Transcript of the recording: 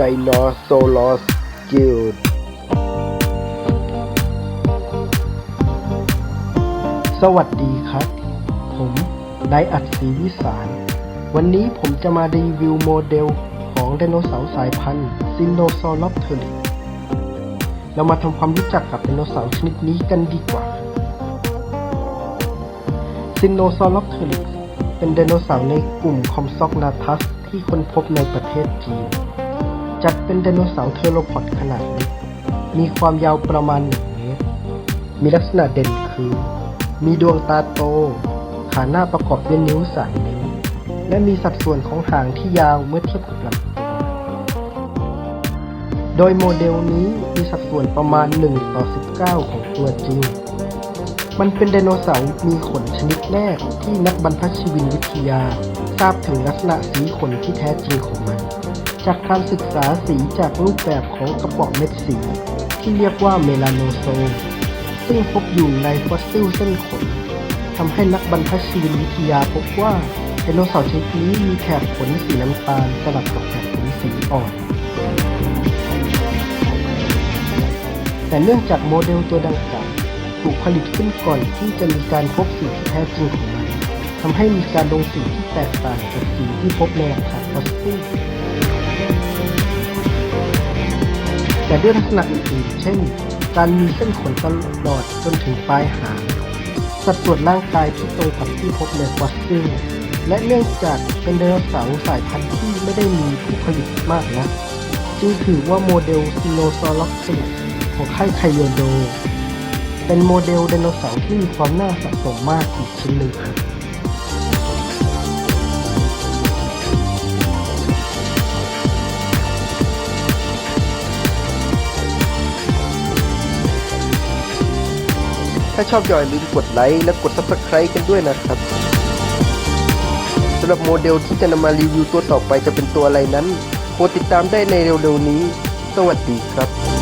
Dinosaurus Guild สวัสดีครับ ผมนายอัศรีวิสาร วันนี้ผมจะมารีวิวโมเดลของไดโนเสาร์สายพันธุ์ซินโนซอรัปเทอริเรามาทำความรู้จักกับไดโนเสาร์ชนิดนี้กันดีกว่าซินโนซอรัปเทอริเป็นไดโนเสาร์ในกลุ่มคอมซอกนาทัสที่ค้นพบในประเทศจีน จัดเป็นไดโนเสาร์เทอโรพอดขนาดเล็ก มีความยาวประมาณ 1 เมตร มีลักษณะเด่นคือ มีดวงตาโต ขาหน้าประกอบด้วยนิ้วสามนิ้ว และมีสัดส่วนของหางที่ยาวเมื่อเทียบกับลำตัว โดยโมเดลนี้มีสัดส่วนประมาณ 1 ต่อ 19 ของตัวจริง มันเป็นไดโนเสาร์มีขนชนิดแรกที่นักบรรพชีวินวิทยา ทราบถึงลักษณะสีขนที่แท้จริงของมัน จากการศึกษาสีจากรูปแบบของกระป๋องเม็ดสี ที่เรียกว่าเมลาโนโซมซึ่งพบอยู่ในฟอสซิลเส้นขนทำให้นักบรรพชีววิทยาพบว่าไดโนเสาร์ชนิดนี้มีแถบขนสีน้ำตาลสลับกับแถบขนสีอ่อนแต่เนื่องจากโมเดลตัวดังกล่าวถูกผลิตขึ้นก่อนที่จะมีการพบสีที่แท้จริงของมันทำให้มีการลงสีที่แตกต่างจากสีที่พบในหลักฐานฟอสซิล แต่ด้วยลักษณะอื่นๆ เช่น การมีเส้นขนตลอดจนถึงปลายหาง สัดส่วนร่างกายที่ตรงกับที่พบในฟอสซิล และเนื่องจากเป็นไดโนเสาร์สายพันธุ์ที่ไม่ได้มีผู้ผลิตมากนะจึงถือว่าโมเดลซิโนซอรัสซิของค่ายไคโยโด เป็นโมเดลไดโนเสาร์ที่มีความน่าสะสมมากอีกชิ้นหนึ่งครับ ถ้าชอบอย่าลืมกดไลค์และกด Subscribe กันด้วยนะครับสำหรับโมเดลที่จะนำมารีวิวตัวต่อไปจะเป็นตัวอะไรนั้นโปรดติดตามได้ในเร็วๆนี้ สวัสดีครับ